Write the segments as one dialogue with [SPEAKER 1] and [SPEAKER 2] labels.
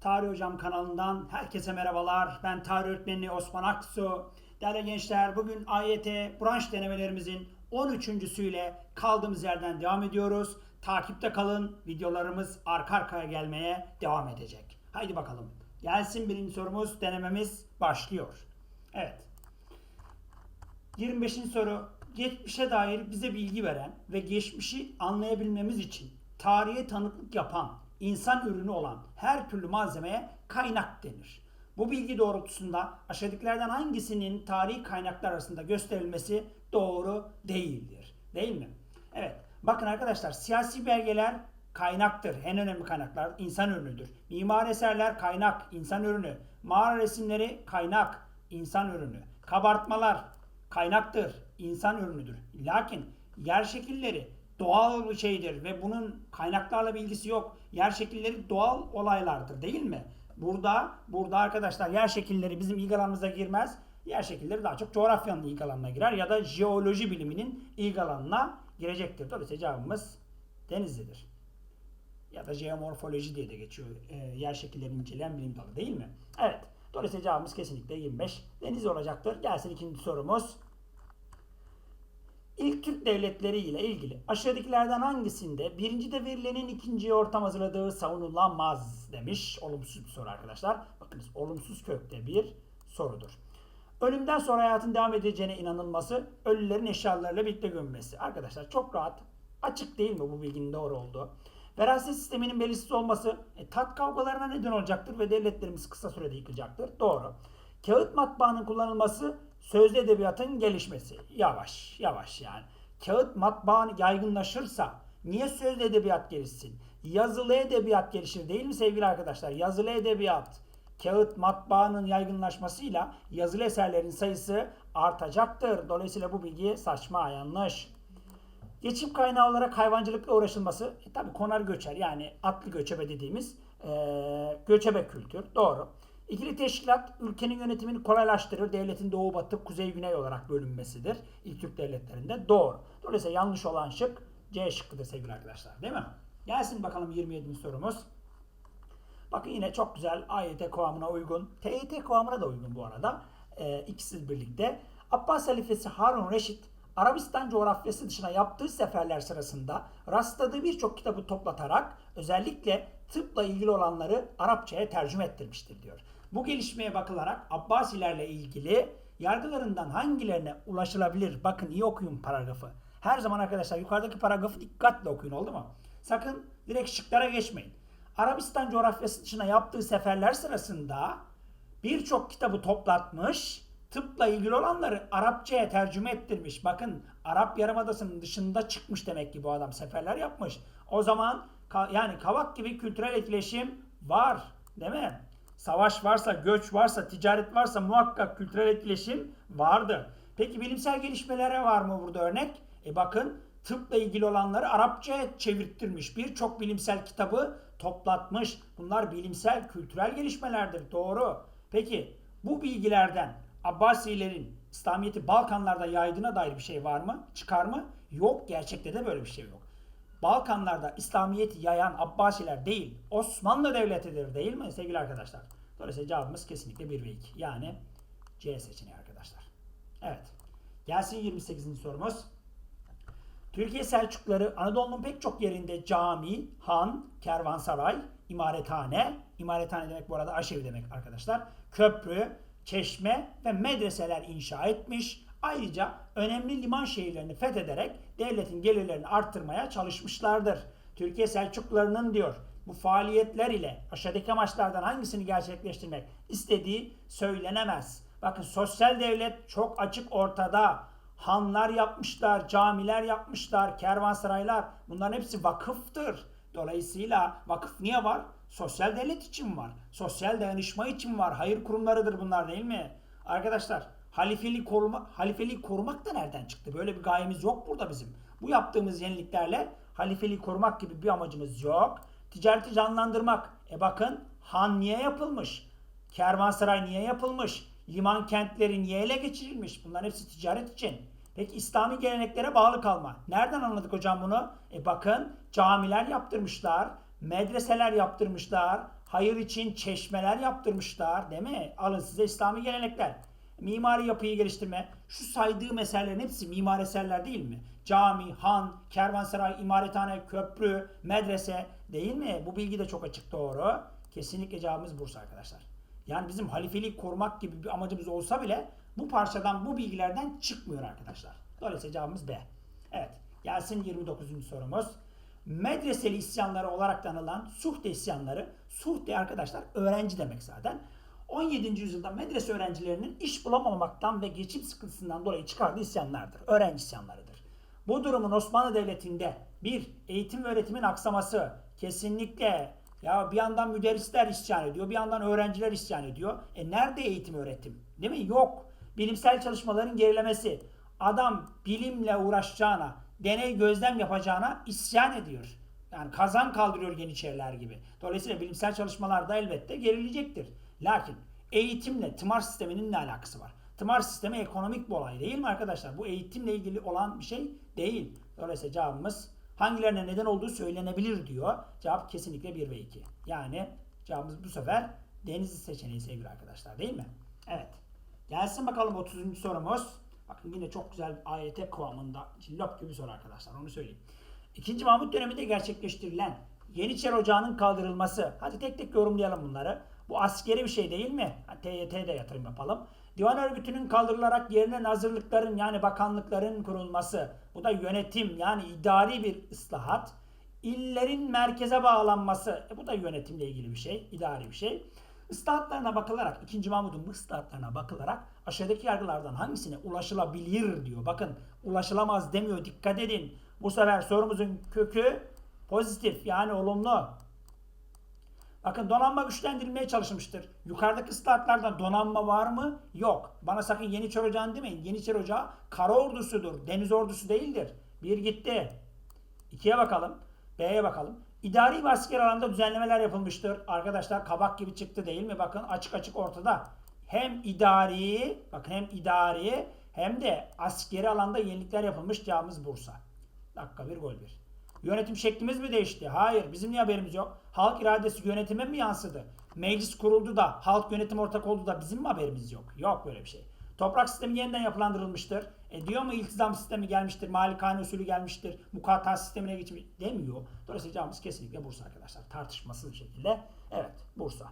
[SPEAKER 1] Tarih Hocam kanalından herkese merhabalar. Ben tarih öğretmeni Osman Aksu. Değerli gençler bugün AYT branş denemelerimizin 13.süyle kaldığımız yerden devam ediyoruz. Takipte kalın. Videolarımız arka arkaya gelmeye devam edecek. Haydi bakalım. Gelsin birinci sorumuz. Denememiz başlıyor. Evet. 25. soru. Geçmişe dair bize bilgi veren ve geçmişi anlayabilmemiz için tarihe tanıklık yapan, insan ürünü olan her türlü malzemeye kaynak denir. Bu bilgi doğrultusunda aşağıdakilerden hangisinin tarihi kaynaklar arasında gösterilmesi doğru değildir. Değil mi? Evet. Bakın arkadaşlar siyasi belgeler kaynaktır. En önemli kaynaklar insan ürünüdür. Mimari eserler kaynak, insan ürünü. Mağara resimleri kaynak, insan ürünü. Kabartmalar kaynaktır, insan ürünüdür. Lakin yer şekilleri doğal bir şeydir ve bunun kaynaklarla bir ilgisi yok. Yer şekilleri doğal olaylardır değil mi? Burada burada arkadaşlar yer şekilleri bizim ilgi alanımıza girmez. Yer şekilleri daha çok coğrafyanın ilgi alanına girer ya da jeoloji biliminin ilgi alanına girecektir. Dolayısıyla cevabımız Denizli'dir. Ya da jeomorfoloji diye de geçiyor. E, yer şekillerini inceleyen bilim dalı değil mi? Evet. Dolayısıyla cevabımız kesinlikle 25 Denizli olacaktır. Gelsin ikinci sorumuz. İlk Türk devletleri ile ilgili aşağıdakilerden hangisinde birincide verilenin ikinciye ortam hazırladığı savunulamaz demiş. Olumsuz bir soru arkadaşlar. Bakınız olumsuz kökte bir sorudur. Ölümden sonra hayatın devam edeceğine inanılması, ölülerin eşyalarıyla birlikte gömmesi. Arkadaşlar çok rahat, açık değil mi bu bilginin doğru olduğu? Veraset sisteminin belirsiz olması e, tat kavgalarına neden olacaktır ve devletlerimiz kısa sürede yıkılacaktır. Doğru. Kağıt matbaanın kullanılması sözlü edebiyatın gelişmesi. Yavaş, yavaş yani. Kağıt matbaa yaygınlaşırsa niye sözlü edebiyat gelişsin? Yazılı edebiyat gelişir değil mi sevgili arkadaşlar? Yazılı edebiyat, kağıt matbaanın yaygınlaşmasıyla yazılı eserlerin sayısı artacaktır. Dolayısıyla bu bilgi saçma, yanlış. Geçim kaynağı olarak hayvancılıkla uğraşılması e, tabi konar göçer yani atlı göçebe dediğimiz e, göçebe kültür doğru. İkili teşkilat ülkenin yönetimini kolaylaştırır. Devletin doğu batı kuzey güney olarak bölünmesidir. İlk Türk devletlerinde doğru. Dolayısıyla yanlış olan şık C şıkkıdır sevgili arkadaşlar değil mi? Gelsin bakalım 27. sorumuz. Bakın yine çok güzel AYT kıvamına uygun. TYT kıvamına da uygun bu arada. E, ikisi birlikte. Abbas halifesi Harun Reşit Arabistan coğrafyası dışına yaptığı seferler sırasında rastladığı birçok kitabı toplatarak özellikle tıpla ilgili olanları Arapçaya tercüme ettirmiştir diyor. Bu gelişmeye bakılarak Abbasilerle ilgili yargılarından hangilerine ulaşılabilir? Bakın iyi okuyun paragrafı. Her zaman arkadaşlar yukarıdaki paragrafı dikkatle okuyun oldu mu? Sakın direkt şıklara geçmeyin. Arabistan coğrafyası dışına yaptığı seferler sırasında birçok kitabı toplatmış, tıpla ilgili olanları Arapçaya tercüme ettirmiş. Bakın Arap Yarımadası'nın dışında çıkmış demek ki bu adam seferler yapmış. O zaman yani kavak gibi kültürel etkileşim var değil mi? Savaş varsa, göç varsa, ticaret varsa muhakkak kültürel etkileşim vardır. Peki bilimsel gelişmelere var mı burada örnek? E bakın tıpla ilgili olanları Arapçaya çevirttirmiş. Birçok bilimsel kitabı toplatmış. Bunlar bilimsel, kültürel gelişmelerdir. Doğru. Peki bu bilgilerden Abbasilerin İslamiyet'i Balkanlarda yaydığına dair bir şey var mı? Çıkar mı? Yok. Gerçekte de böyle bir şey yok. Balkanlarda İslamiyet'i yayan Abbasiler değil, Osmanlı Devleti'dir değil mi sevgili arkadaşlar? Dolayısıyla cevabımız kesinlikle 1 ve 2. Yani C seçeneği arkadaşlar. Evet. Gelsin 28. sorumuz. Türkiye Selçukluları Anadolu'nun pek çok yerinde cami, han, kervansaray, imarethane, imarethane demek bu arada aşevi demek arkadaşlar, köprü, çeşme ve medreseler inşa etmiş. Ayrıca önemli liman şehirlerini fethederek devletin gelirlerini arttırmaya çalışmışlardır. Türkiye Selçuklularının diyor bu faaliyetler ile aşağıdaki amaçlardan hangisini gerçekleştirmek istediği söylenemez. Bakın sosyal devlet çok açık ortada. Hanlar yapmışlar, camiler yapmışlar, kervansaraylar bunların hepsi vakıftır. Dolayısıyla vakıf niye var? Sosyal devlet için var. Sosyal dayanışma için var. Hayır kurumlarıdır bunlar değil mi? Arkadaşlar halifeliği, koruma, halifeliği korumak da nereden çıktı? Böyle bir gayemiz yok burada bizim. Bu yaptığımız yeniliklerle halifeliği korumak gibi bir amacımız yok. Ticareti canlandırmak. E bakın han niye yapılmış? Kervansaray niye yapılmış? Liman kentleri niye ele geçirilmiş? Bunların hepsi ticaret için. Peki İslami geleneklere bağlı kalma. Nereden anladık hocam bunu? E bakın camiler yaptırmışlar, medreseler yaptırmışlar, hayır için çeşmeler yaptırmışlar değil mi? Alın size İslami gelenekler. Mimari yapıyı geliştirme. Şu saydığı eserlerin hepsi mimar eserler değil mi? Cami, han, kervansaray, imarethane, köprü, medrese değil mi? Bu bilgi de çok açık doğru. Kesinlikle cevabımız Bursa arkadaşlar. Yani bizim halifeliği korumak gibi bir amacımız olsa bile bu parçadan, bu bilgilerden çıkmıyor arkadaşlar. Dolayısıyla cevabımız B. Evet. Gelsin 29. sorumuz. Medreseli isyanları olarak da anılan Suhte isyanları. Suhte arkadaşlar öğrenci demek zaten. 17. yüzyılda medrese öğrencilerinin iş bulamamaktan ve geçim sıkıntısından dolayı çıkardığı isyanlardır. Öğrenci isyanlarıdır. Bu durumun Osmanlı Devleti'nde bir eğitim ve öğretimin aksaması kesinlikle ya bir yandan müderrisler isyan ediyor, bir yandan öğrenciler isyan ediyor. E nerede eğitim öğretim? Değil mi? Yok. Bilimsel çalışmaların gerilemesi. Adam bilimle uğraşacağına, deney gözlem yapacağına isyan ediyor. Yani kazan kaldırıyor Yeniçeriler gibi. Dolayısıyla bilimsel çalışmalar da elbette gerileyecektir. Lakin eğitimle tımar sisteminin ne alakası var? Tımar sistemi ekonomik bir olay değil mi arkadaşlar? Bu eğitimle ilgili olan bir şey değil. Dolayısıyla cevabımız hangilerine neden olduğu söylenebilir diyor. Cevap kesinlikle 1 ve 2. Yani cevabımız bu sefer Denizli seçeneği sevgili arkadaşlar değil mi? Evet. Gelsin bakalım 30. sorumuz. Bakın yine çok güzel AYT kıvamında cillop gibi soru arkadaşlar onu söyleyeyim. İkinci Mahmut döneminde gerçekleştirilen Yeniçeri Ocağı'nın kaldırılması. Hadi tek tek yorumlayalım bunları. Bu askeri bir şey değil mi? TYT'de yatırım yapalım. Divan örgütünün kaldırılarak yerine nazırlıkların yani bakanlıkların kurulması. Bu da yönetim yani idari bir ıslahat. İllerin merkeze bağlanması. E, bu da yönetimle ilgili bir şey, idari bir şey. Islahatlarına bakılarak, 2. Mahmud'un bu ıslahatlarına bakılarak aşağıdaki yargılardan hangisine ulaşılabilir diyor. Bakın ulaşılamaz demiyor dikkat edin. Bu sefer sorumuzun kökü pozitif yani olumlu. Bakın donanma güçlendirilmeye çalışmıştır. Yukarıdaki ıslahatlarda donanma var mı? Yok. Bana sakın Yeniçeri Ocağı'nı demeyin. Yeniçeri Ocağı kara ordusudur. Deniz ordusu değildir. Bir gitti. İkiye bakalım. B'ye bakalım. İdari ve askeri alanda düzenlemeler yapılmıştır. Arkadaşlar kabak gibi çıktı değil mi? Bakın açık açık ortada. Hem idari, bakın hem idari hem de askeri alanda yenilikler yapılmış. Cevabımız Bursa. Dakika bir gol bir. Yönetim şeklimiz mi değişti? Hayır. Bizim niye haberimiz yok? Halk iradesi yönetime mi yansıdı? Meclis kuruldu da halk yönetim ortak oldu da bizim mi haberimiz yok? Yok böyle bir şey. Toprak sistemi yeniden yapılandırılmıştır. E diyor mu iltizam sistemi gelmiştir, malikane usulü gelmiştir, mukata sistemine geçmiş demiyor. Dolayısıyla cevabımız kesinlikle Bursa arkadaşlar. Tartışmasız bir şekilde. Evet Bursa.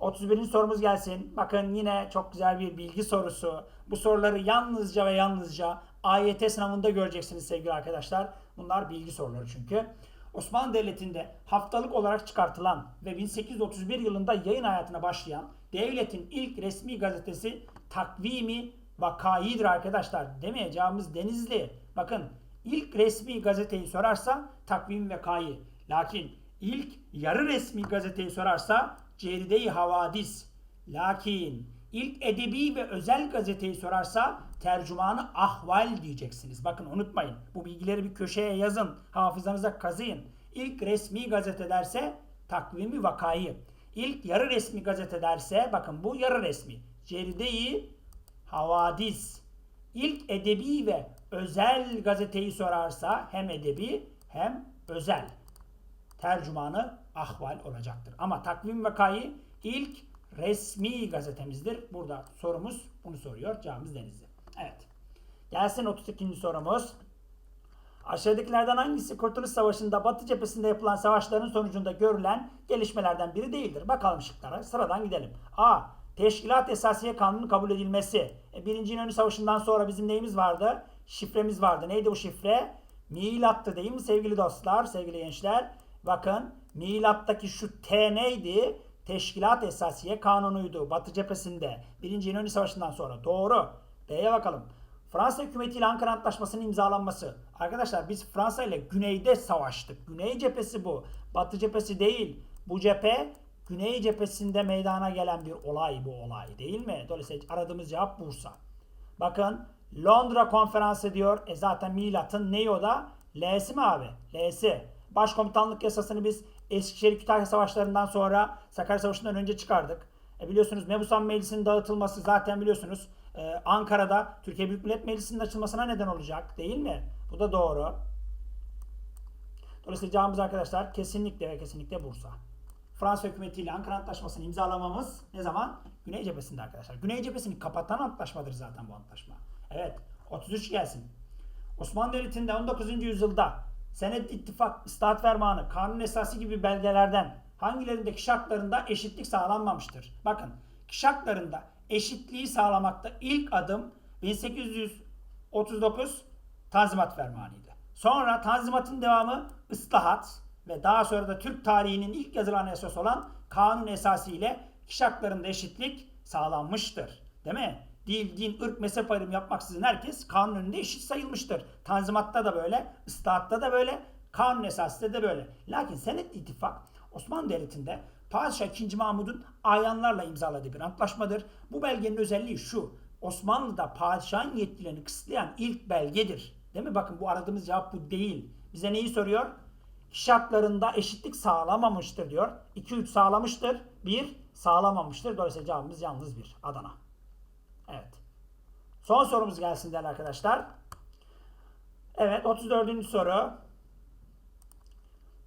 [SPEAKER 1] 31. sorumuz gelsin. Bakın yine çok güzel bir bilgi sorusu. Bu soruları yalnızca ve yalnızca AYT sınavında göreceksiniz sevgili arkadaşlar. Bunlar bilgi soruları çünkü. Osmanlı Devleti'nde haftalık olarak çıkartılan ve 1831 yılında yayın hayatına başlayan devletin ilk resmi gazetesi Takvimi Vakai'dir arkadaşlar. Cevabımız Denizli. Bakın ilk resmi gazeteyi sorarsa Takvim Vakayı. Lakin ilk yarı resmi gazeteyi sorarsa Ceride-i Havadis. Lakin ilk edebi ve özel gazeteyi sorarsa tercümanı ahval diyeceksiniz. Bakın unutmayın. Bu bilgileri bir köşeye yazın. Hafızanıza kazıyın. İlk resmi gazete derse takvimi vakayı. İlk yarı resmi gazete derse bakın bu yarı resmi. Ceride-i Havadis. İlk edebi ve özel gazeteyi sorarsa hem edebi hem özel tercümanı ahval olacaktır. Ama takvim vakayı ilk resmi gazetemizdir. Burada sorumuz bunu soruyor. Cevabımız Denizli. Evet. Gelsin 32. sorumuz. Aşağıdakilerden hangisi Kurtuluş Savaşı'nda Batı cephesinde yapılan savaşların sonucunda görülen gelişmelerden biri değildir? Bakalım şıklara. Sıradan gidelim. A. Teşkilat Esasiye Kanunu kabul edilmesi. E, Birinci İnönü Savaşı'ndan sonra bizim neyimiz vardı? Şifremiz vardı. Neydi bu şifre? Milattı değil mi sevgili dostlar, sevgili gençler? Bakın Milattaki şu T neydi? Teşkilat Esasiye Kanunu'ydu Batı cephesinde. Birinci İnönü Savaşı'ndan sonra. Doğru. B'ye bakalım. Fransa hükümetiyle Ankara Antlaşması'nın imzalanması. Arkadaşlar biz Fransa ile güneyde savaştık. Güney cephesi bu. Batı cephesi değil. Bu cephe Güney cephesinde meydana gelen bir olay bu olay değil mi? Dolayısıyla aradığımız cevap Bursa. Bakın Londra konferansı diyor. E zaten milatın neyi o da? L'si mi abi? L'si. Başkomutanlık yasasını biz Eskişehir Kütahya Savaşları'ndan sonra Sakarya Savaşı'ndan önce çıkardık. E biliyorsunuz Mebusan Meclisi'nin dağıtılması zaten biliyorsunuz e, Ankara'da Türkiye Büyük Millet Meclisi'nin açılmasına neden olacak değil mi? Bu da doğru. Dolayısıyla cevabımız arkadaşlar kesinlikle ve kesinlikle Bursa. Fransa hükümetiyle Ankara Antlaşması'nı imzalamamız ne zaman? Güney cephesinde arkadaşlar. Güney cephesini kapatan antlaşmadır zaten bu antlaşma. Evet. 33 gelsin. Osmanlı Devleti'nde 19. yüzyılda Senet İttifak, İslahat Fermanı, Kanun Esası gibi belgelerden hangilerindeki şartlarında eşitlik sağlanmamıştır? Bakın şartlarında eşitliği sağlamakta ilk adım 1839 Tanzimat Fermanı'ydı. Sonra Tanzimat'ın devamı ıslahat ve daha sonra da Türk tarihinin ilk yazılan esası olan Kanun Esası ile kişi eşitlik sağlanmıştır. Değil mi? Dil, din, ırk, mezhep ayrımı yapmaksızın herkes kanun önünde eşit sayılmıştır. Tanzimat'ta da böyle, ıslahatta da böyle, kanun esasında da böyle. Lakin Senet İttifak Osmanlı Devleti'nde Padişah II. Mahmud'un ayanlarla imzaladığı bir antlaşmadır. Bu belgenin özelliği şu. Osmanlı'da padişahın yetkilerini kısıtlayan ilk belgedir. Değil mi? Bakın bu aradığımız cevap bu değil. Bize neyi soruyor? Şartlarında eşitlik sağlamamıştır diyor. 2-3 sağlamıştır. 1 sağlamamıştır. Dolayısıyla cevabımız yalnız bir. Adana. Evet. Son sorumuz gelsin değerli arkadaşlar. Evet 34. soru.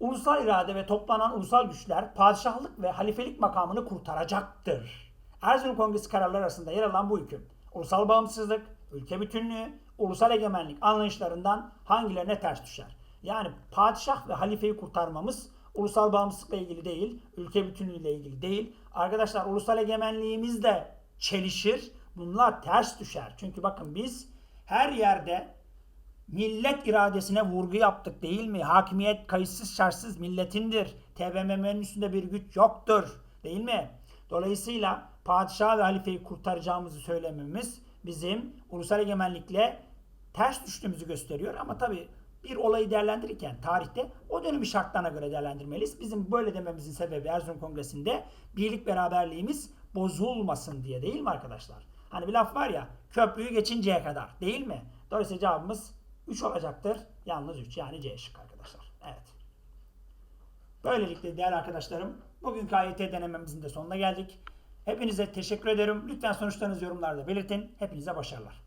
[SPEAKER 1] Ulusal irade ve toplanan ulusal güçler padişahlık ve halifelik makamını kurtaracaktır. Erzurum Kongresi kararları arasında yer alan bu hüküm. Ulusal bağımsızlık, ülke bütünlüğü, ulusal egemenlik anlayışlarından hangilerine ters düşer? Yani padişah ve halifeyi kurtarmamız ulusal bağımsızlıkla ilgili değil, ülke bütünlüğüyle ilgili değil. Arkadaşlar ulusal egemenliğimiz de çelişir. Bunlar ters düşer. Çünkü bakın biz her yerde millet iradesine vurgu yaptık değil mi? Hakimiyet kayıtsız şartsız milletindir. TBMM'nin üstünde bir güç yoktur. Değil mi? Dolayısıyla padişah ve halifeyi kurtaracağımızı söylememiz bizim ulusal egemenlikle ters düştüğümüzü gösteriyor. Ama tabii bir olayı değerlendirirken tarihte o dönemin şartlarına göre değerlendirmeliyiz. Bizim böyle dememizin sebebi Erzurum Kongresi'nde birlik beraberliğimiz bozulmasın diye değil mi arkadaşlar? Hani bir laf var ya köprüyü geçinceye kadar değil mi? Dolayısıyla cevabımız 3 olacaktır. Yalnız 3 yani C şık arkadaşlar. Evet. Böylelikle değerli arkadaşlarım bugünkü AYT denememizin de sonuna geldik. Hepinize teşekkür ederim. Lütfen sonuçlarınızı yorumlarda belirtin. Hepinize başarılar.